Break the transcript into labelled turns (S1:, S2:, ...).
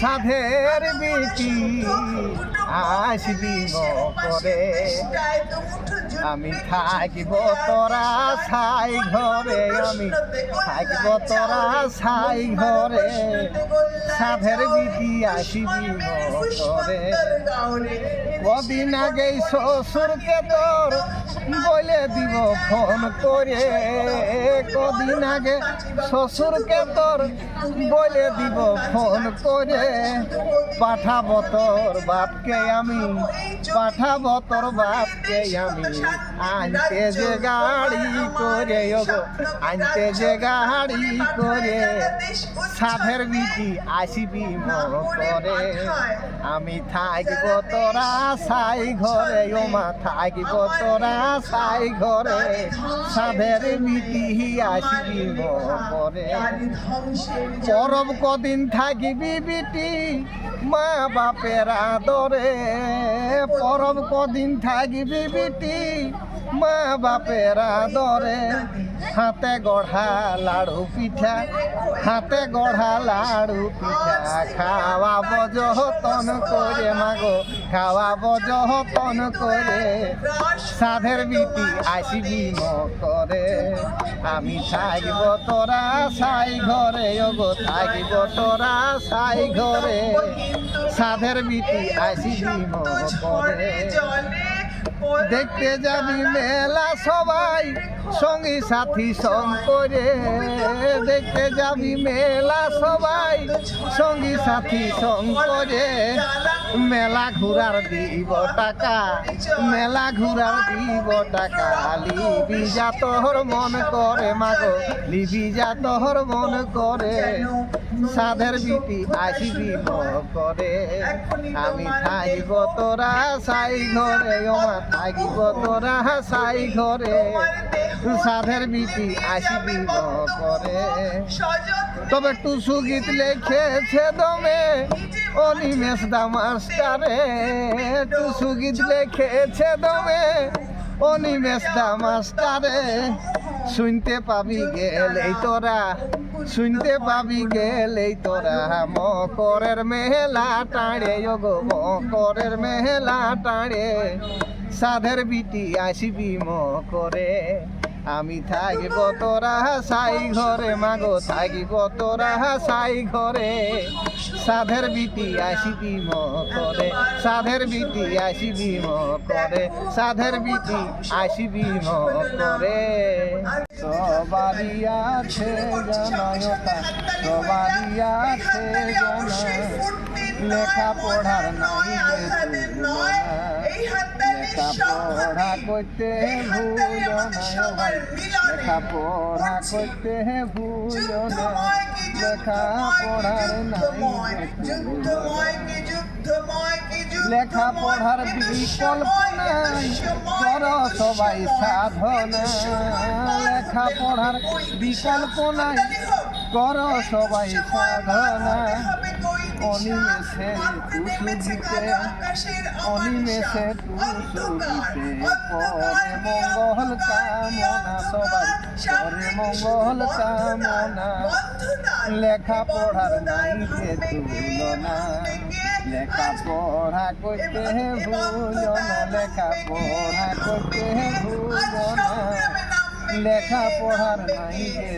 S1: সাধের বিটি আসবি করে। আমি থাকিব তোরা ছাই ঘরে, আমি থাকিব তোরা ছাই ঘরে। সাধের বিটি আসিবি করে। কদিন আগে শ্বশুরকে তোর বলে দিব ফোন করে। কদিন আগে শ্বশুরকে তোর বলে দিব ফোন করে। পাঠাবো তোর বাপকে আমি, পাঠাবো তোর বাপকে আমি। আনতে যে গাড়ি করে আনতে যে গাড়ি করে। সাধের বিটি আসিবি মন করে আমি থাকব তোরা সাই ঘরে, ও মা, থাকব তোরা সাই ঘরে। সাধের বিটি আসিবি মন করে পরব কদিন থাকিবি বিটি, মা বাপের আদরে। পরব কদিন থাকিবি বিটি, মা বাপের আদরে। হাতে গড়া লাড়ু পিঠা, হাতে গড়া লাড়ু পিঠা। খাওয়াব যতন করে, মাগো, খাওয়াব যতন করে। সাধের বিটি আসিবি করে আমি থাকব তোরা সাই ঘরে, ওগো, থাকিব তোরা সাই ঘরে। সাধের বিটি আসিবি করে দেখতে যাবি মেলা সবাই, সঙ্গী সাথী সং করে। দেখতে যাবি মেলা সবাই, সঙ্গী সাথী সং করে। মেলা ঘুরার দিব টাকা, মেলা ঘুরার দিব টাকা। লিবি যা তোর মন করে, মাগো, লিবি যা তোর মন করে। সাধের বিটি আসিবি করে আমি থাকব তোরা সাই ঘরে থাকিব তোরা সাই ঘরে। সাধের বিটি আসিবি করে তবে টুসু গীত লেখেছে দমে অনিমেষ দা মাস্টারে। টুসু গীত লেখেছে দমে অনিমেষ দা মাস্টারে। শুনতে পাবি গেলেই তোরা শুনতে পাবি গেলেই তোরা মকরের মেলা টাড়ে গো মকরের মেলা টাড়ে সাধের বিটি আসিবি মকরে, আমি থাকিব তোরা সাই ঘরে, মাগো থাকিব তোরা সাই ঘরে। সাধের বিটি আসিবি করে সাধের বিটি আসিবি করে সাধের বিটি আসিবি করে সবারই আছে জনয়তা সবারই আছে লেখা পড়ার নাই রে তুলনা। লেখাপড়া করতে ভুল লেখা পড়া করতে ভুল লেখা পড়ার নাই লেখা পড়ার বিকল্প নাই সবাই সাধনা লেখা পড়ার বিকল্প নাই। কর সবাই সাধনা। অনিমেষে টুসু দিতে অনিমেষে টুসু দিতে পরে মঙ্গল কামনা, সবাই পরে মঙ্গল কামনা। লেখা পড়ার নাই যে তুলনা। লেখা পড়া করতে ভুলো না লেখা পড়া করতে ভুলো না। লেখা পড়ার নাই যে